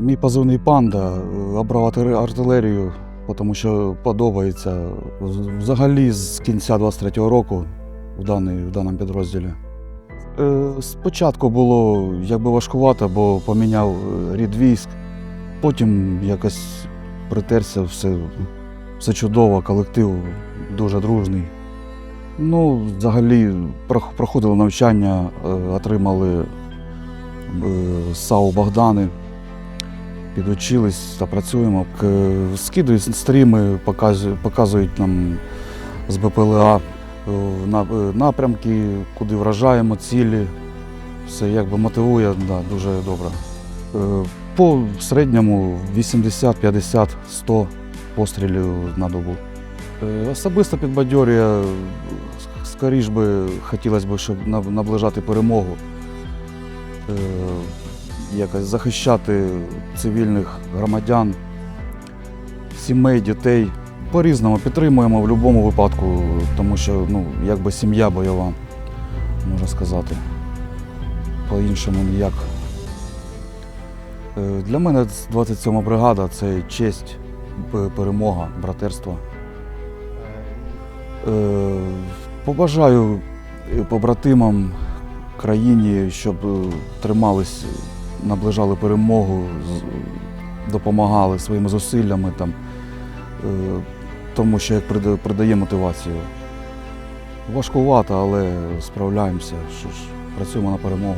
Мій позивний панда е, обрав артилерію, тому що подобається взагалі з кінця 23-го року в, даний, в даному підрозділі. Е, Спочатку було якби важкувато, бо поміняв е, рід військ, потім якось притерся, все, все чудово, колектив дуже дружний. Ну, взагалі, прох- проходили навчання, отримали САУ Богдани, підучились та працюємо. Скидують стріми, показують, нам з БПЛА е, е, напрямки, куди вражаємо, цілі. Все якби мотивує да, дуже добре. Е, По середньому 80, 50, 100 пострілів на добу. Особисто підбадьорює, скоріш би хотілося б, щоб наближати перемогу, якось захищати цивільних громадян, сімей, дітей. По-різному підтримуємо в будь-якому випадку, тому що ну, якби сім'я бойова, можна сказати. По-іншому ніяк. Е, Для мене 27 бригада це честь, перемога, братерство. Е, Побажаю побратимам країні, щоб е, тримались, наближали перемогу, допомагали своїми зусиллями, там, е, тому що як придає мотивацію. Важкувато, але справляємося. Що ж, працюємо на перемогу.